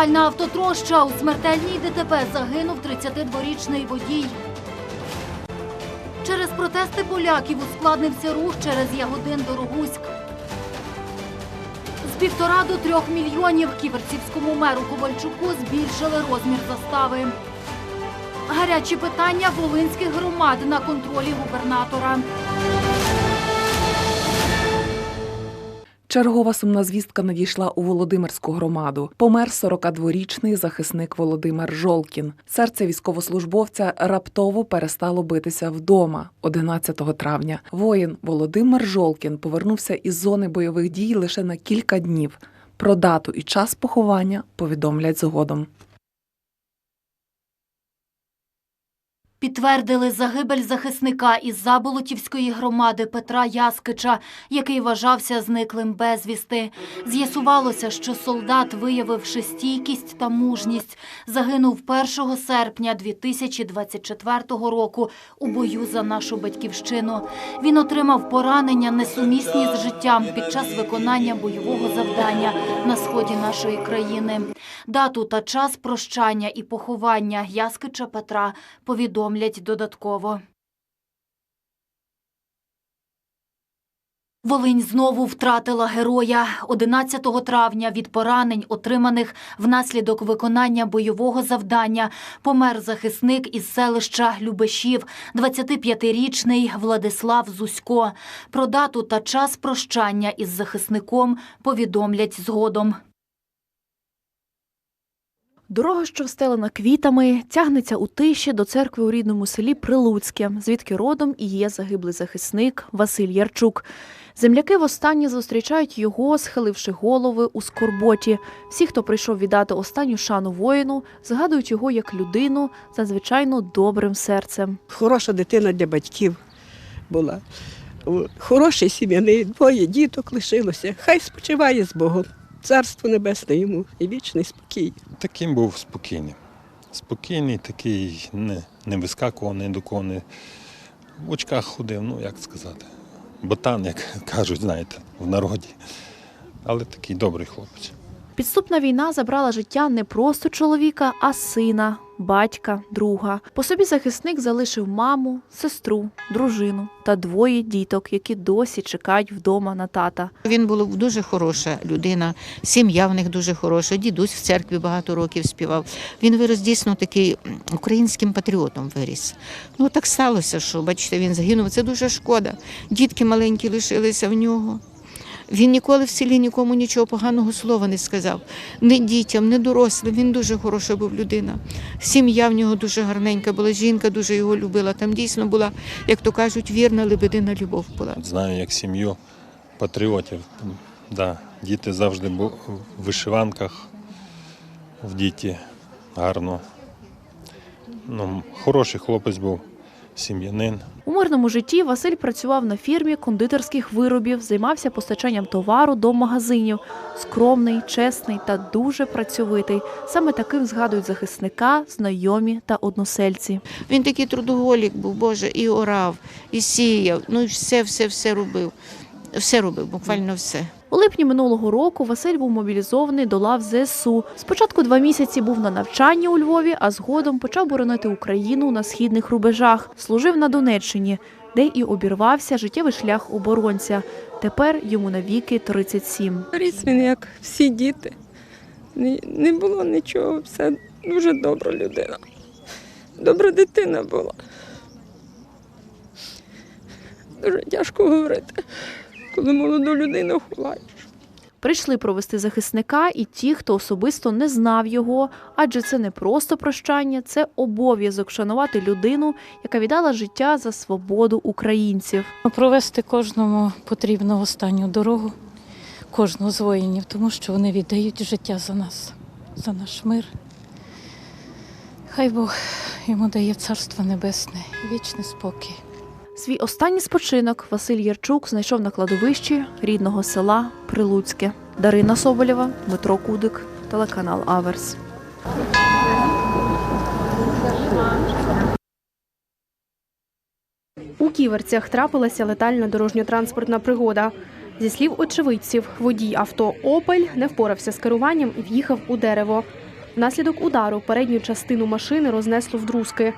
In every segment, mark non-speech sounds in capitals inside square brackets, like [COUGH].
Тотальна автотроща у смертельній ДТП загинув 32-річний водій. Через протести поляків ускладнився рух через Ягодин до Рогуськ. З півтора до трьох мільйонів ківерцівському меру Ковальчуку збільшили розмір застави. Гарячі питання волинських громад на контролі губернатора. Чергова сумна звістка надійшла у Володимирську громаду. Помер 42-річний захисник Володимир Жолкін. Серце військовослужбовця раптово перестало битися вдома 11 травня. Воїн Володимир Жолкін повернувся із зони бойових дій лише на кілька днів. Про дату і час поховання повідомлять згодом. Підтвердили загибель захисника із Заболотівської громади Петра Яскича, який вважався зниклим безвісти. З'ясувалося, що солдат, виявивши стійкість та мужність, загинув 1 серпня 2024 року у бою за нашу батьківщину. Він отримав поранення несумісні з життям під час виконання бойового завдання на сході нашої країни. Дату та час прощання і поховання Яскича Петра повідомлять додатково. Волинь знову втратила героя 11 травня від поранень, отриманих внаслідок виконання бойового завдання. Помер захисник із селища Любешів, 25-річний Владислав Зусько. Про дату та час прощання із захисником повідомлять згодом. Дорога, що встелена квітами, тягнеться у тиші до церкви у рідному селі Прилуцьке, звідки родом і є загиблий захисник Василь Ярчук. Земляки востаннє зустрічають його, схиливши голови у скорботі. Всі, хто прийшов віддати останню шану воїну, згадують його як людину з надзвичайно добрим серцем. хороша дитина для батьків була. Хороший сім'яний, двоє діток лишилося. Хай спочиває з Богом. Царство небесне йому і вічний спокій. Таким був спокійним. Спокійний, такий, не, не вискакував ні до кого. Не... В очках ходив, ну як сказати. Ботан, як [LAUGHS] кажуть, знаєте, в народі. Але такий добрий хлопець. Підступна війна забрала життя не просто чоловіка, а сина, батька, друга. По собі захисник залишив маму, сестру, дружину та двоє діток, які досі чекають вдома на тата. Він був дуже хороша людина, сім'я в них дуже хороша. Дідусь в церкві багато років співав. Він вирос дійсно такий українським патріотом виріс. Ну так сталося, що бачите, він загинув. Це дуже шкода. Дітки маленькі лишилися в нього. Він ніколи в селі нікому нічого поганого слова не сказав. Ні дітям, ні дорослим. Він дуже хороша був людина. Сім'я в нього дуже гарненька була, жінка дуже його любила. Там дійсно була, як то кажуть, вірна лебедина любов була. Знаю, як сім'ю патріотів. Да, діти завжди були в вишиванках, в діті гарно. Ну, хороший хлопець був, сім'янин. У мирному житті Василь працював на фірмі кондитерських виробів, займався постачанням товару до магазинів. Скромний, чесний та дуже працьовитий. Саме таким згадують захисника, знайомі та односельці. Він такий трудоголік був, Боже, і орав, і сіяв, ну і все, все, все робив. Все робив, буквально все. У липні минулого року Василь був мобілізований до лав ЗСУ. Спочатку два місяці був на навчанні у Львові, а згодом почав боронити Україну на східних рубежах. Служив на Донеччині, де і обірвався життєвий шлях оборонця. Тепер йому навіки 37. Ріс він, як всі діти. Не, не було нічого, все дуже добра людина. Добра дитина була. Дуже тяжко говорити, коли молоду людину ховаєш. Прийшли провести захисника і ті, хто особисто не знав його, адже це не просто прощання, це обов'язок шанувати людину, яка віддала життя за свободу українців. Провести кожному потрібно останню дорогу, кожного з воїнів, тому що вони віддають життя за нас, за наш мир. Хай Бог йому дає царство небесне, вічний спокій. Свій останній спочинок Василь Ярчук знайшов на кладовищі рідного села Прилуцьке. Дарина Соболєва, Дмитро Кудик, телеканал Аверс. У ківерцях трапилася летальна дорожньо-транспортна пригода. Зі слів очевидців, водій авто Опель не впорався з керуванням і в'їхав у дерево. Внаслідок удару передню частину машини рознесло вдрузки.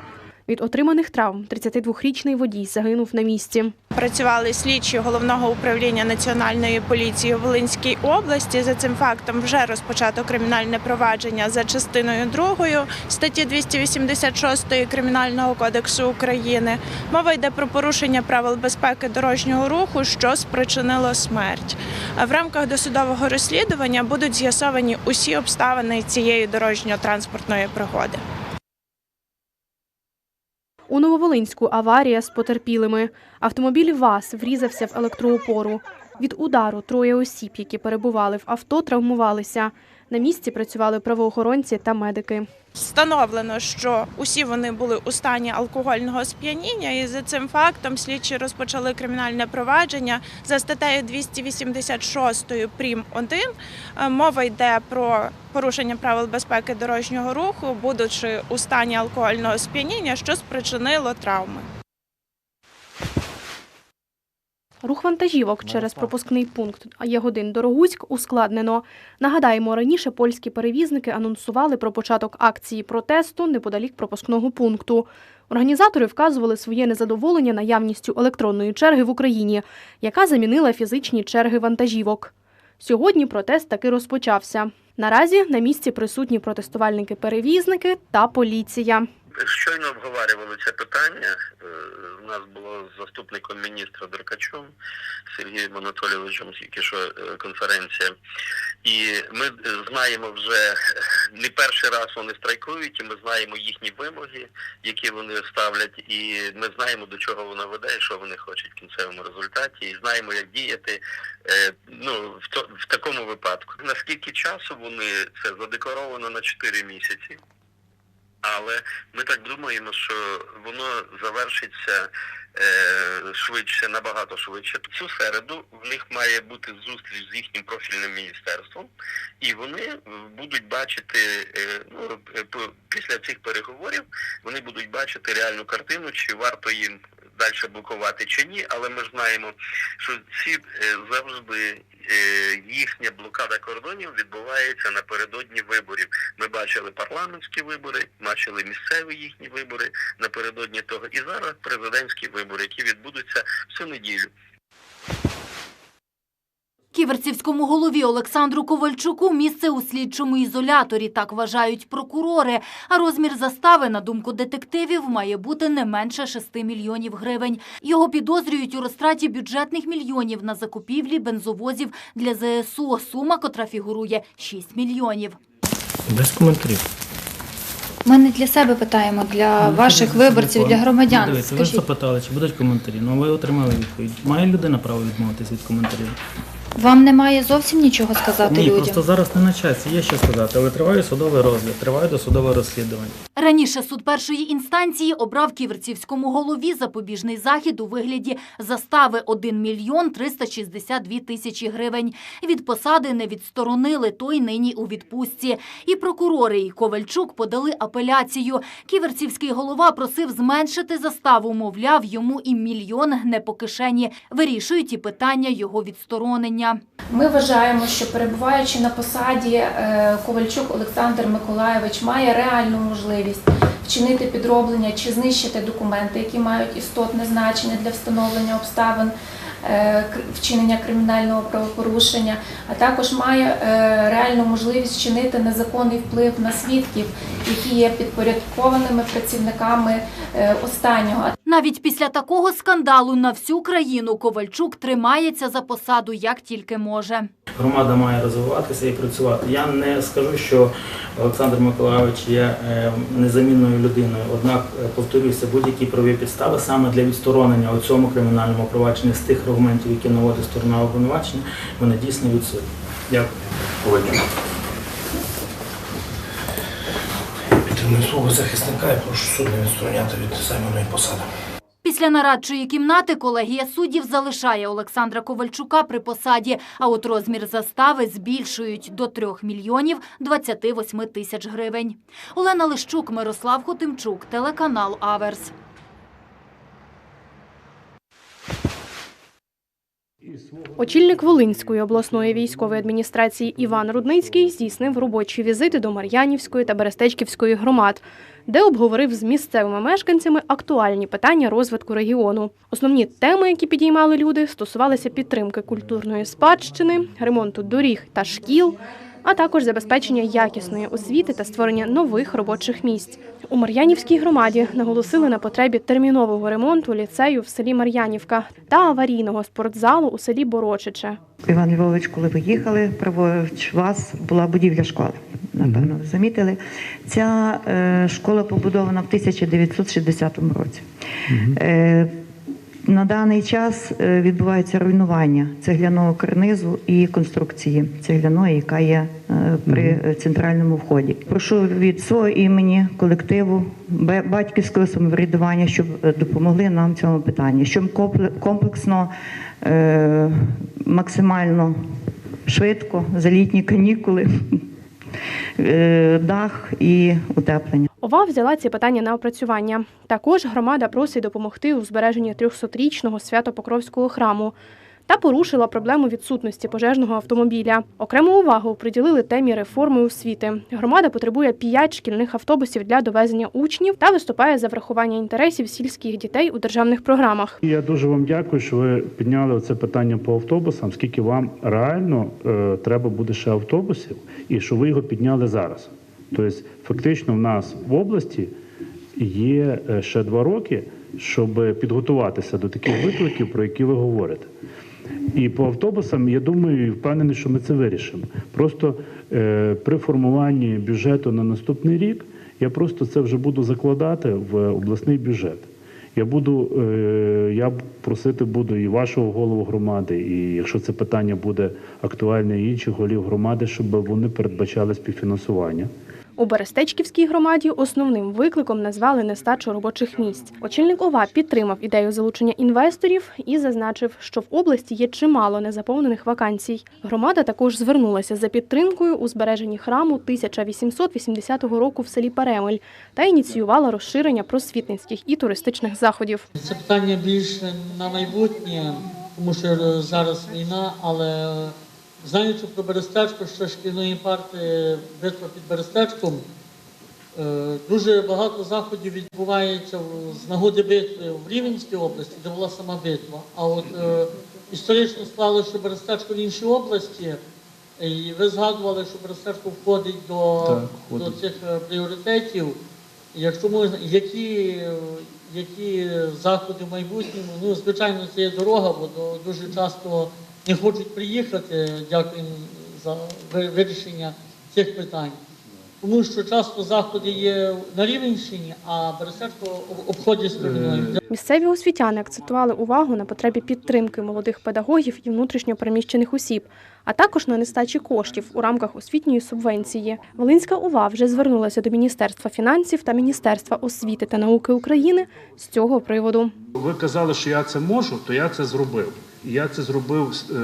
Від отриманих травм 32-річний водій загинув на місці. Працювали слідчі головного управління національної поліції у Волинській області. За цим фактом вже розпочато кримінальне провадження за частиною 2 статті 286 Кримінального кодексу України. Мова йде про порушення правил безпеки дорожнього руху, що спричинило смерть. В рамках досудового розслідування будуть з'ясовані усі обставини цієї дорожньо-транспортної пригоди. У Нововолинську аварія з потерпілими. Автомобіль ВАЗ врізався в електроопору. Від удару троє осіб, які перебували в авто, травмувалися. На місці працювали правоохоронці та медики. Встановлено, що усі вони були у стані алкогольного сп'яніння, і за цим фактом слідчі розпочали кримінальне провадження за статтею 286 прим. 1. Е, Мова йде про порушення правил безпеки дорожнього руху, будучи у стані алкогольного сп'яніння, що спричинило травми. Рух вантажівок через пропускний пункт Ягодин Дорогуськ ускладнено. Нагадаємо, раніше польські перевізники анонсували про початок акції протесту неподалік пропускного пункту. Організатори вказували своє незадоволення наявністю електронної черги в Україні, яка замінила фізичні черги вантажівок. Сьогодні протест таки розпочався. Наразі на місці присутні протестувальники-перевізники та поліція. Щойно обговорювали це питання. Е, У нас було з заступником міністра Деркачом Сергієм Анатолійовичем, тільки що е, конференція. І ми е, знаємо вже е, не перший раз вони страйкують, і ми знаємо їхні вимоги, які вони ставлять, і ми знаємо, до чого вона веде, і що вони хочуть в кінцевому результаті, і знаємо, як діяти е, ну, в, то, в такому випадку. Наскільки часу вони це задекларовано на 4 місяці. Але ми так думаємо, що воно завершиться е, швидше, набагато швидше. Цю середу в них має бути зустріч з їхнім профільним міністерством, і вони будуть бачити е, ну, е, після цих переговорів вони будуть бачити реальну картину, чи варто їм далі блокувати чи ні. Але ми знаємо, що ці е, завжди е, їхня блокада кордонів відбувається напередодні виборів. Ми бачили парламентські вибори, бачили місцеві їхні вибори напередодні того, і зараз президентські вибори, які відбудуться всю неділю. Ківерцівському голові Олександру Ковальчуку місце у слідчому ізоляторі, так вважають прокурори. А розмір застави, на думку детективів, має бути не менше 6 мільйонів гривень. Його підозрюють у розтраті бюджетних мільйонів на закупівлі бензовозів для ЗСУ. Сума, котра фігурує 6 мільйонів. Без коментарів. Ми не для себе питаємо, для Ну, ваших виборців, для громадян. Дивіться, ви Скажіть, запитали, чи будуть коментарі. Ну ви отримали відповідь. Має людина право відмовитися від коментарів? Вам немає зовсім нічого сказати Ні, людям? просто зараз не на часі, є що сказати, але триває судовий розгляд, триває досудове розслідування. Раніше суд першої інстанції обрав ківерцівському голові запобіжний захід у вигляді застави 1 мільйон 362 тисячі гривень. Від посади не відсторонили, той нині у відпустці. І прокурори, і Ковальчук подали апеляцію. Ківерцівський голова просив зменшити заставу, мовляв, йому і мільйон не по кишені. Вирішують і питання його відсторонення. Ми вважаємо, що перебуваючи на посаді, е, Ковальчук Олександр Миколаєвич має реальну можливість вчинити підроблення чи знищити документи, які мають істотне значення для встановлення обставин е, вчинення кримінального правопорушення, а також має е, реальну можливість вчинити незаконний вплив на свідків, які є підпорядкованими працівниками е, останнього. Навіть після такого скандалу на всю країну Ковальчук тримається за посаду як тільки може. Громада має розвиватися і працювати. Я не скажу, що Олександр Миколайович є е, незамінною людиною. Однак, е, повторюся, будь-які правові підстави саме для відсторонення у цьому кримінальному провадженні з тих аргументів, які наводить сторона обвинувачення, вони дійсно відсутні. Дякую. Підтримую свого захисника і прошу суд не відстороняти від займаної посади. Після нарадчої кімнати колегія суддів залишає Олександра Ковальчука при посаді, а от розмір застави збільшують до 3 мільйонів 28 тисяч гривень. Олена Лищук, Мирослав Хотимчук, телеканал Аверс. Очільник Волинської обласної військової адміністрації Іван Рудницький здійснив робочі візити до Мар'янівської та Берестечківської громад, де обговорив з місцевими мешканцями актуальні питання розвитку регіону. Основні теми, які підіймали люди, стосувалися підтримки культурної спадщини, ремонту доріг та шкіл, а також забезпечення якісної освіти та створення нових робочих місць. У Мар'янівській громаді наголосили на потребі термінового ремонту ліцею в селі Мар'янівка та аварійного спортзалу у селі Борочиче. Іван Львович, коли ви їхали, праворуч вас була будівля школи. Напевно, ви замітили. Ця е, школа побудована в 1960 році. Е, на даний час е, відбувається руйнування цегляного карнизу і конструкції цегляної, яка є е, при центральному вході. Прошу від свого імені колективу батьківського самоврядування, щоб допомогли нам в цьому питанні, щоб компле- комплексно, е, максимально швидко за літні канікули, дах і утеплення. ОВА взяла ці питання на опрацювання. Також громада просить допомогти у збереженні 300-річного Свято-Покровського храму та порушила проблему відсутності пожежного автомобіля. Окрему увагу приділили темі реформи освіти. Громада потребує 5 шкільних автобусів для довезення учнів та виступає за врахування інтересів сільських дітей у державних програмах. Я дуже вам дякую, що ви підняли це питання по автобусам, скільки вам реально е, треба буде ще автобусів, і що ви його підняли зараз. Тобто, фактично, в нас в області є е, ще два роки, щоб підготуватися до таких викликів, про які ви говорите. І по автобусам, я думаю, впевнений, що ми це вирішимо. Просто е, при формуванні бюджету на наступний рік я просто це вже буду закладати в обласний бюджет. Я буду, е, я просити буду і вашого голову громади, і якщо це питання буде актуальне, і інших голів громади, щоб вони передбачали співфінансування. У Берестечківській громаді основним викликом назвали нестачу робочих місць. Очільник ОВА підтримав ідею залучення інвесторів і зазначив, що в області є чимало незаповнених вакансій. Громада також звернулася за підтримкою у збереженні храму 1880 року в селі Перемель та ініціювала розширення просвітницьких і туристичних заходів. Це питання більше на майбутнє, тому що зараз війна, але знаючи про Берестечко, що шкільної парти битва під Берестечком, е, дуже багато заходів відбувається з нагоди битви в Рівненській області, де була сама битва. А от е, історично склалося, що Берестечко в іншій області, і ви згадували, що Берестечко входить до, Так, до цих е, пріоритетів. Якщо можна, які, е, які заходи в майбутньому, ну, звичайно, це є дорога, бо дуже часто не хочуть приїхати, дякуємо за вирішення цих питань. Тому що часто заходи є на Рівненщині, а Берестечко обходять стороною. Місцеві освітяни акцентували увагу на потребі підтримки молодих педагогів і внутрішньо переміщених осіб, а також на нестачі коштів у рамках освітньої субвенції. Волинська ОВА вже звернулася до Міністерства фінансів та Міністерства освіти та науки України з цього приводу. Ви казали, що я це можу, то я це зробив. Я це зробив, е,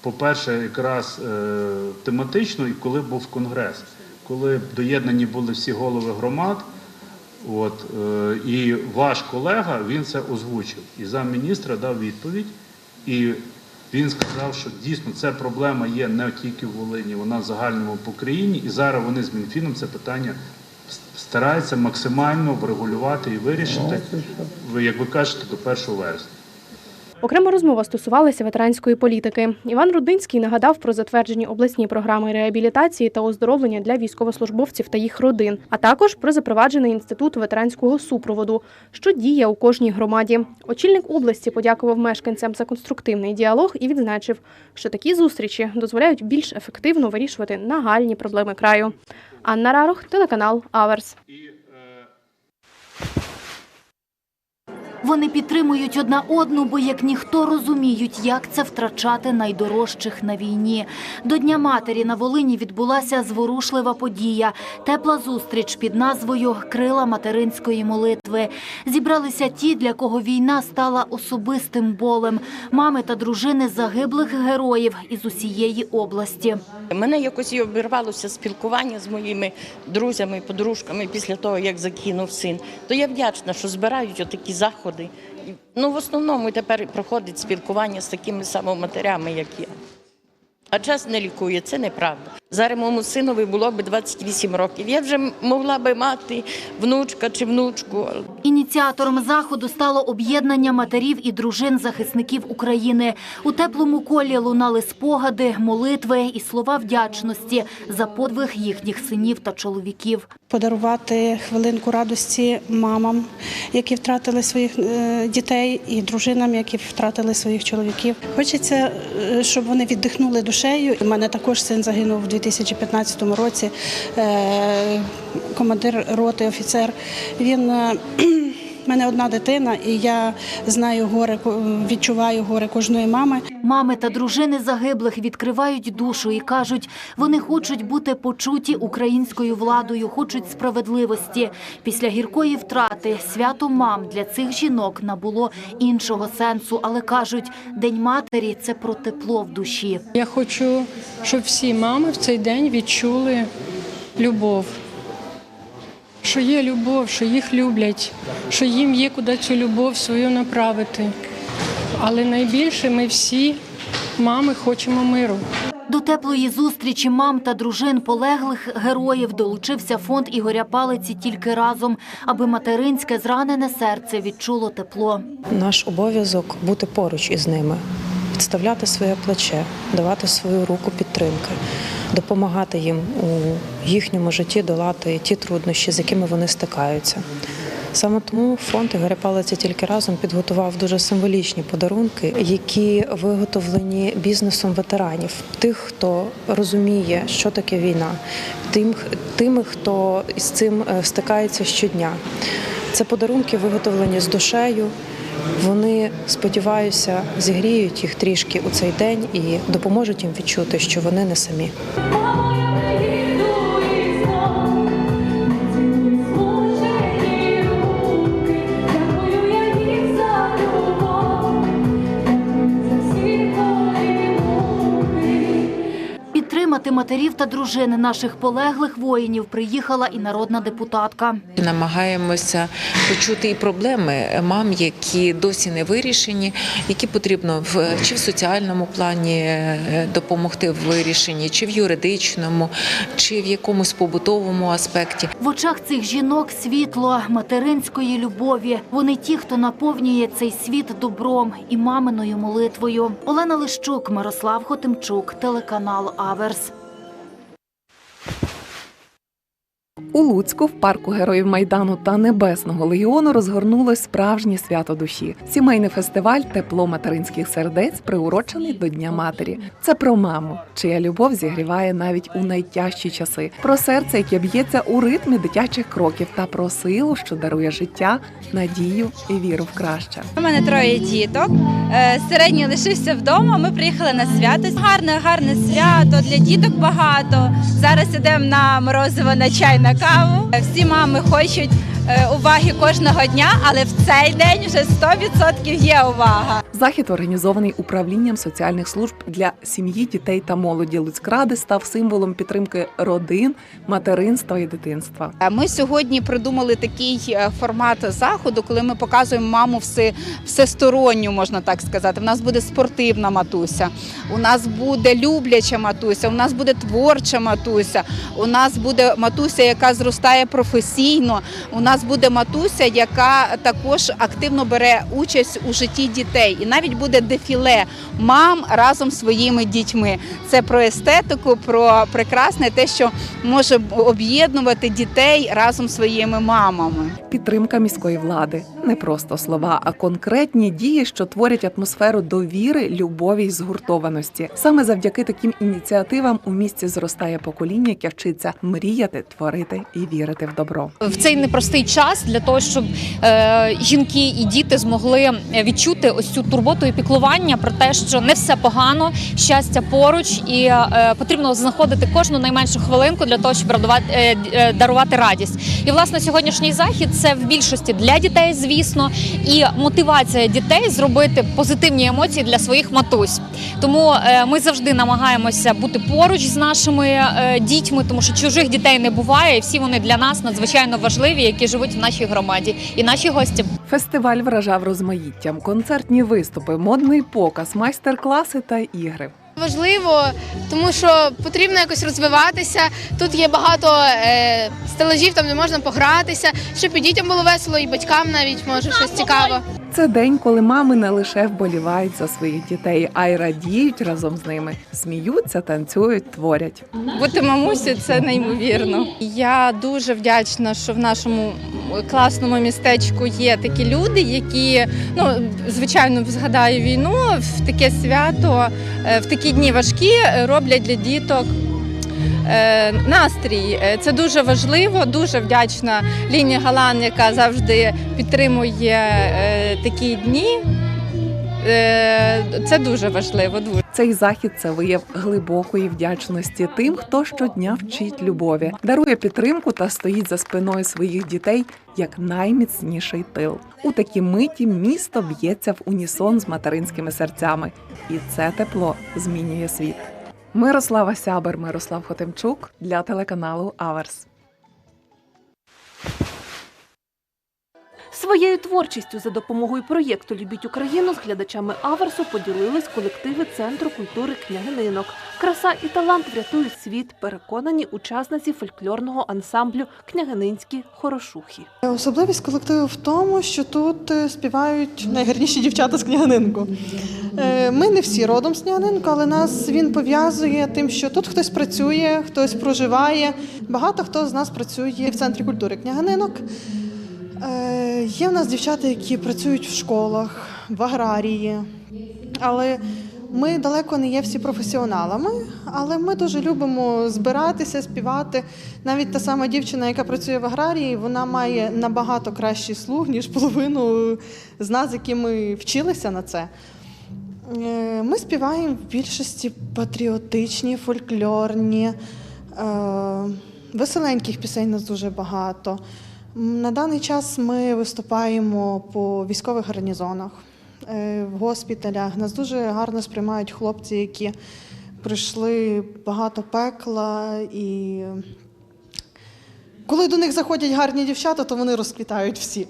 по-перше, якраз е, тематично, і коли був конгрес, коли доєднані були всі голови громад. От, е, і ваш колега він це озвучив. І замміністра дав відповідь. І він сказав, що дійсно ця проблема є не тільки в Волині, вона в загальному по країні. І зараз вони з Мінфіном це питання стараються максимально врегулювати і вирішити, як ви кажете, до 1 вересня. Окрема розмова стосувалася ветеранської політики. Іван Рудинський нагадав про затверджені обласні програми реабілітації та оздоровлення для військовослужбовців та їх родин, а також про запроваджений інститут ветеранського супроводу, що діє у кожній громаді. Очільник області подякував мешканцям за конструктивний діалог і відзначив, що такі зустрічі дозволяють більш ефективно вирішувати нагальні проблеми краю. Анна Рарох, телеканал Аверс. Вони підтримують одна одну, бо як ніхто розуміють, як це втрачати найдорожчих на війні. До Дня матері на Волині відбулася зворушлива подія. Тепла зустріч під назвою Крила материнської молитви. Зібралися ті, для кого війна стала особистим болем. Мами та дружини загиблих героїв із усієї області. Мене якось обірвалося спілкування з моїми друзями, подружками після того, як закинув син. То я вдячна, що збирають отакі заходи Ну, в основному тепер проходить спілкування з такими самими матерями, як я. А час не лікує, це неправда. Зараз моєму синові було б 28 років. Я вже могла би мати внучка чи внучку. Ініціатором заходу стало об'єднання матерів і дружин захисників України. У теплому колі лунали спогади, молитви і слова вдячності за подвиг їхніх синів та чоловіків. подарувати хвилинку радості мамам, які втратили своїх е, дітей, і дружинам, які втратили своїх чоловіків. Хочеться, е, щоб вони віддихнули душею. У мене також син загинув у 2015 році. е, Командир роти, офіцер. Він мене одна дитина, і я знаю горе, відчуваю горе кожної мами. Мами та дружини загиблих відкривають душу і кажуть, вони хочуть бути почуті українською владою, хочуть справедливості. Після гіркої втрати свято мам для цих жінок набуло іншого сенсу, але кажуть, День матері це про тепло в душі. Я хочу, щоб всі мами в цей день відчули любов. Що є любов, що їх люблять, що їм є куди цю любов свою направити. Але найбільше ми всі, мами, хочемо миру. До теплої зустрічі мам та дружин полеглих героїв долучився фонд Ігоря Палиці тільки разом, аби материнське зранене серце відчуло тепло. Наш обов'язок бути поруч із ними, підставляти своє плече, давати свою руку підтримки, допомагати їм у їхньому житті долати ті труднощі, з якими вони стикаються. Саме тому фонд Ігоря Палиці тільки разом підготував дуже символічні подарунки, які виготовлені бізнесом ветеранів, тих, хто розуміє, що таке війна, тим, тими, хто із цим е, стикається щодня. Це подарунки виготовлені з душею. Вони, сподіваюся, зігріють їх трішки у цей день і допоможуть їм відчути, що вони не самі. Підтримати матерів та дружини наших полеглих воїнів приїхала і народна депутатка. Намагаємося почути і проблеми мам, які досі не вирішені, які потрібно в чи в соціальному плані е, допомогти в вирішенні, чи в юридичному, чи в якомусь побутовому аспекті. В очах цих жінок світло материнської любові. Вони ті, хто наповнює цей світ добром і маминою молитвою. Олена Лищук, Мирослав Хотимчук, телеканал Аверс. У Луцьку в парку Героїв Майдану та Небесного Легіону розгорнулось справжнє свято душі. Сімейний фестиваль Тепло материнських сердець приурочений до Дня матері. Це про маму, чия любов зігріває навіть у найтяжчі часи, про серце, яке б'ється у ритмі дитячих кроків, та про силу, що дарує життя, надію і віру в краще. У мене троє діток. Е, Середній лишився вдома. Ми приїхали на свято. Гарне, гарне свято для діток багато. Зараз ідемо на морозиво на чай на каву. Всі мами хочуть е, уваги кожного дня, але в цей день вже 100% є увага. Захід, організований управлінням соціальних служб для сім'ї, дітей та молоді Луцькради, став символом підтримки родин, материнства і дитинства. Ми сьогодні придумали такий е, формат заходу, коли ми показуємо маму все, всесторонню, можна так сказати. У нас буде спортивна матуся, у нас буде любляча матуся, у нас буде творча матуся, у нас буде матуся, яка зростає професійно. У нас буде матуся, яка також активно бере участь у житті дітей. І навіть буде дефіле мам разом з своїми дітьми. Це про естетику, про прекрасне те, що може об'єднувати дітей разом з своїми мамами. Підтримка міської влади не просто слова, а конкретні дії, що творять атмосферу довіри, любові й згуртованості. Саме завдяки таким ініціативам у місті зростає покоління, яке вчиться мріяти, творити і вірити в добро. в цей непростий час для того, щоб е, жінки і діти змогли відчути ось цю турботу і піклування про те, що не все погано, щастя поруч, і е, потрібно знаходити кожну найменшу хвилинку для того, щоб радувати, е, е, дарувати радість. І власне сьогоднішній захід це в більшості для дітей, звісно, і мотивація дітей зробити позитивні емоції для своїх матусь. Тому е, ми завжди намагаємося бути поруч з нашими е, дітьми, тому що чужих дітей не буває, і всі вони для нас надзвичайно важливі, які живуть в нашій громаді, і наші гості. Фестиваль вражав розмаїттям, концертні виступи, модний показ, майстер-класи та ігри. Важливо, тому що потрібно якось розвиватися. Тут є багато е, стелажів, там де можна погратися, щоб і дітям було весело, і батькам навіть може щось цікаве. Це день, коли мами не лише вболівають за своїх дітей, а й радіють разом з ними, сміються, танцюють, творять. Бути мамусю це неймовірно. Я дуже вдячна, що в нашому класному містечку є такі люди, які ну звичайно згадаю війну в таке свято, е, в такі дні важкі е, роблять для діток. е, Настрій це дуже важливо. Дуже вдячна Ліні Галан, яка завжди підтримує такі дні. Це дуже важливо. Дуже. Цей захід це вияв глибокої вдячності тим, хто щодня вчить любові, дарує підтримку та стоїть за спиною своїх дітей як найміцніший тил. У такі миті місто б'ється в унісон з материнськими серцями, і це тепло змінює світ. Мирослава Сябер, Мирослав Хотимчук для телеканалу Аверс. Своєю творчістю за допомогою проєкту Любіть Україну з глядачами Аверсу поділились колективи Центру культури княгининок. Краса і талант врятують світ, переконані учасниці фольклорного ансамблю Княгининські хорошухи. Особливість колективу в тому, що тут е, співають найгарніші дівчата з княгининку. Е, Ми не всі родом з княгининку, але нас він пов'язує тим, що тут хтось працює, хтось проживає. Багато хто з нас працює в центрі культури княгининок. Е, Є в нас дівчата, які працюють в школах, в аграрії, але ми далеко не є всі професіоналами, але ми дуже любимо збиратися, співати. Навіть та сама дівчина, яка працює в аграрії, вона має набагато кращий слух, ніж половину з нас, які ми вчилися на це. Е, Ми співаємо в більшості патріотичні, фольклорні, е, веселеньких пісень нас дуже багато. На даний час ми виступаємо по військових гарнізонах, е, в госпіталях. Нас дуже гарно сприймають хлопці, які пройшли багато пекла. І коли до них заходять гарні дівчата, то вони розквітають всі.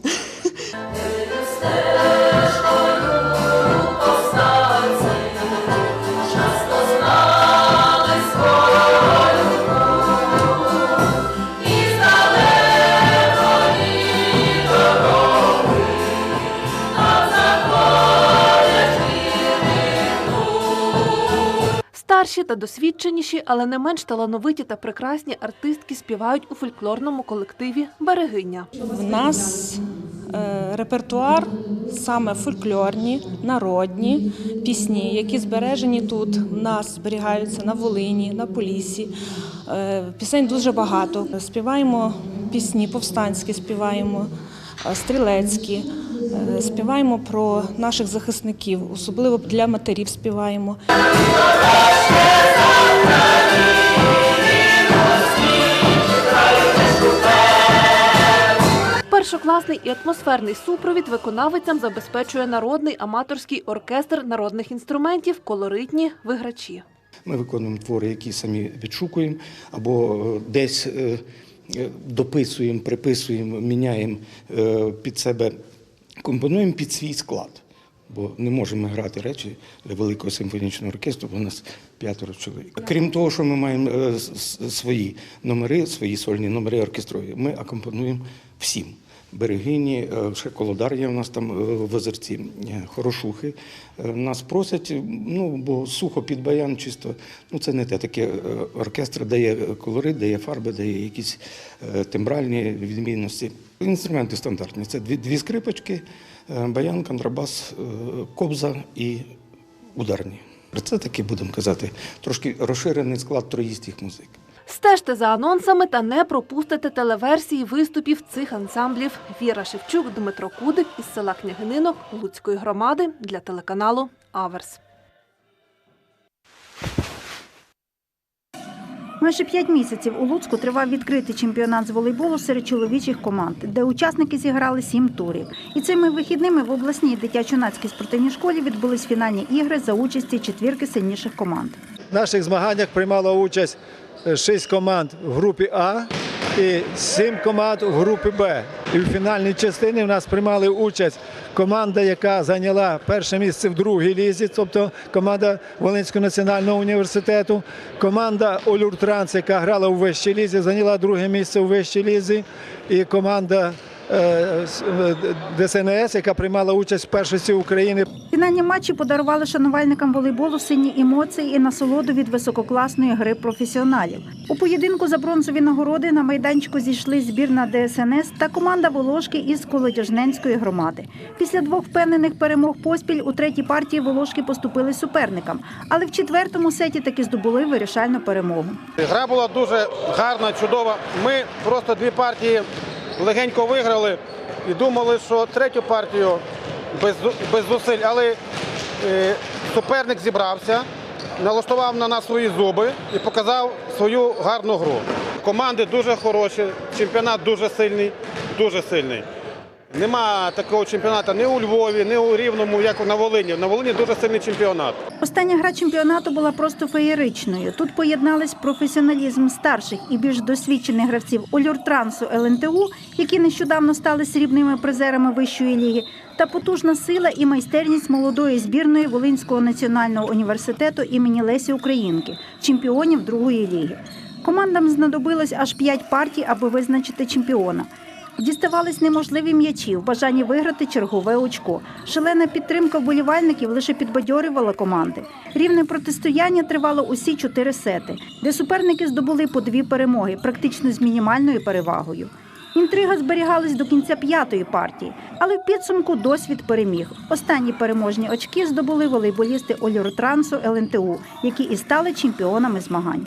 Старші та досвідченіші, але не менш талановиті та прекрасні артистки співають у фольклорному колективі Берегиня. В нас е, репертуар саме фольклорні, народні пісні, які збережені тут. В нас зберігаються на Волині, на Поліссі. Е, Пісень дуже багато. Співаємо пісні, повстанські співаємо, стрілецькі. е, Співаємо про наших захисників, особливо для матерів співаємо. Першокласний і атмосферний супровід виконавицям забезпечує народний аматорський оркестр народних інструментів, колоритні виграчі. Ми виконуємо твори, які самі відшукуємо, або е, десь е, е, дописуємо, приписуємо, міняємо е, під себе, компонуємо під свій склад. Бо не можемо грати речі для великого симфонічного оркестру, бо у нас п'ятеро чоловік. Крім того, що ми маємо е, свої номери, свої сольні номери оркестрові, ми акомпонуємо всім. Берегині, е, ще колодар є у нас там е, в озерці, е, хорошухи. Нас просять, ну бо сухо під баян, чисто. Ну це не те. Таке оркестр дає колорит, дає фарби, дає якісь тембральні відмінності. Інструменти стандартні. Це дві, дві скрипочки, баян, контрабас, кобза і ударні. Це таки, будемо казати, трошки розширений склад троїстих музик. Стежте за анонсами та не пропустите телеверсії виступів цих ансамблів. Віра Шевчук, Дмитро Кудик із села Княгининок Луцької громади для телеканалу Аверс. Майже п'ять місяців у Луцьку тривав відкритий чемпіонат з волейболу серед чоловічих команд, де учасники зіграли сім турів. І цими вихідними в обласній дитячо-юнацькій спортивній школі відбулись фінальні ігри за участі четвірки сильніших команд. В наших змаганнях приймало участь е, шість команд в групі А і сім команд в групі Б. І в фінальній частині в нас приймали участь команда, яка зайняла перше місце в другій лізі, тобто команда Волинського національного університету, команда Олюртранс, яка грала у вищій лізі, зайняла друге місце у вищій лізі, і команда е, е, ДСНС, яка приймала участь в першості України. Фінальні матчі подарували шанувальникам волейболу сильні емоції і насолоду від висококласної гри професіоналів. У поєдинку за бронзові нагороди на майданчику зійшли збірна ДСНС та команда Волошки із Колодяжненської громади. Після двох впевнених перемог поспіль у третій партії Волошки поступили суперникам, але в четвертому сеті таки здобули вирішальну перемогу. Гра була дуже гарна, чудова. Ми просто дві партії легенько виграли і думали, що третю партію без, без зусиль, але е, суперник зібрався, налаштував на нас свої зуби і показав свою гарну гру. Команди дуже хороші, чемпіонат дуже сильний, дуже сильний. Нема такого чемпіонату ні у Львові, ні у Рівному, як на Волині. На Волині дуже сильний чемпіонат. Остання гра чемпіонату була просто феєричною. Тут поєднались професіоналізм старших і більш досвідчених гравців Олюртрансу ЛНТУ, які нещодавно стали срібними призерами вищої ліги, та потужна сила і майстерність молодої збірної Волинського національного університету імені Лесі Українки, чемпіонів другої ліги. Командам знадобилось аж п'ять партій, аби визначити чемпіона. Діставались неможливі м'ячі в бажанні виграти чергове очко. Шалена підтримка вболівальників лише підбадьорювала команди. Рівне протистояння тривало усі чотири сети, де суперники здобули по дві перемоги, практично з мінімальною перевагою. Інтрига зберігалась до кінця п'ятої партії, але в підсумку досвід переміг. Останні переможні очки здобули волейболісти Олюртрансу ЛНТУ, які і стали чемпіонами змагань.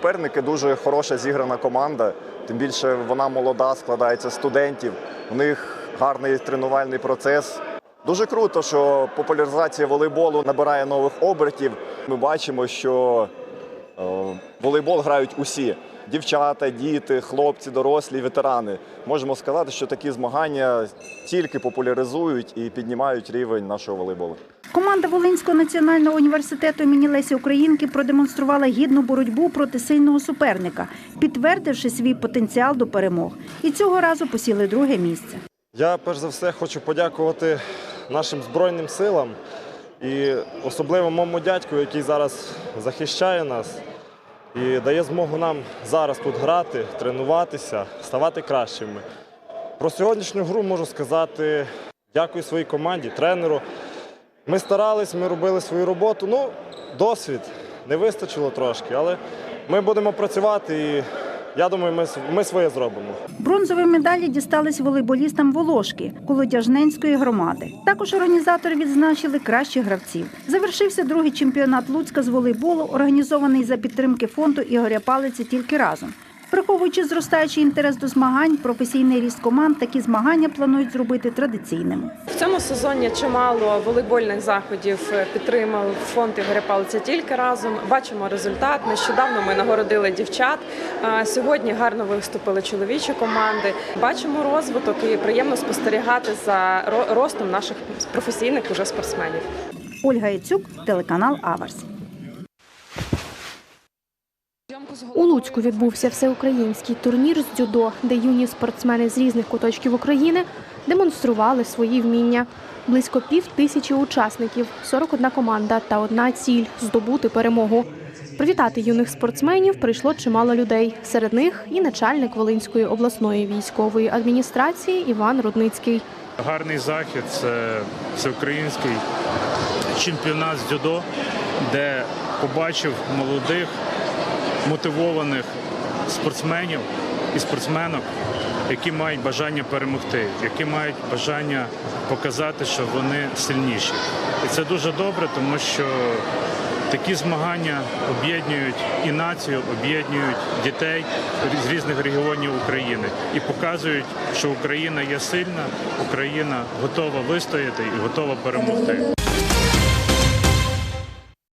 Суперники дуже хороша зіграна команда, тим більше вона молода, складається з студентів. У них гарний тренувальний процес. Дуже круто, що популяризація волейболу набирає нових обертів. Ми бачимо, що е, волейбол грають усі: дівчата, діти, хлопці, дорослі, ветерани. Можемо сказати, що такі змагання тільки популяризують і піднімають рівень нашого волейболу. Команда Волинського національного університету імені Лесі Українки продемонструвала гідну боротьбу проти сильного суперника, підтвердивши свій потенціал до перемог. І цього разу посіли друге місце. Я перш за все хочу подякувати нашим Збройним силам і особливо моєму дядьку, який зараз захищає нас і дає змогу нам зараз тут грати, тренуватися, ставати кращими. Про сьогоднішню гру можу сказати дякую своїй команді, тренеру. Ми старались, ми робили свою роботу. Ну, досвід не вистачило трошки, але ми будемо працювати і я думаю, ми, ми своє зробимо. Бронзові медалі дістались волейболістам Волошки Колодяжненської громади. Також організатори відзначили кращих гравців. Завершився другий чемпіонат Луцька з волейболу, організований за підтримки фонду Ігоря Палиці тільки разом. Враховуючи зростаючий інтерес до змагань, професійний ріст команд, такі змагання планують зробити традиційними. В цьому сезоні чимало волейбольних заходів підтримав фонд Ігоря Палиця тільки разом. Бачимо результат. Нещодавно ми нагородили дівчат. Сьогодні гарно виступили чоловічі команди. Бачимо розвиток і приємно спостерігати за ро- ростом наших професійних уже спортсменів. Ольга Яцюк, телеканал Аверс. У Луцьку відбувся всеукраїнський турнір з дзюдо, де юні спортсмени з різних куточків України демонстрували свої вміння. Близько пів тисячі учасників, 41 команда та одна ціль здобути перемогу. Привітати юних спортсменів прийшло чимало людей. Серед них і начальник Волинської обласної військової адміністрації Іван Рудницький. Гарний захід це всеукраїнський чемпіонат з дзюдо, де побачив молодих, мотивованих спортсменів і спортсменок, які мають бажання перемогти, які мають бажання показати, що вони сильніші. І це дуже добре, тому що Такі змагання об'єднують і націю, об'єднують дітей з різних регіонів України і показують, що Україна є сильна, Україна готова вистояти і готова перемогти.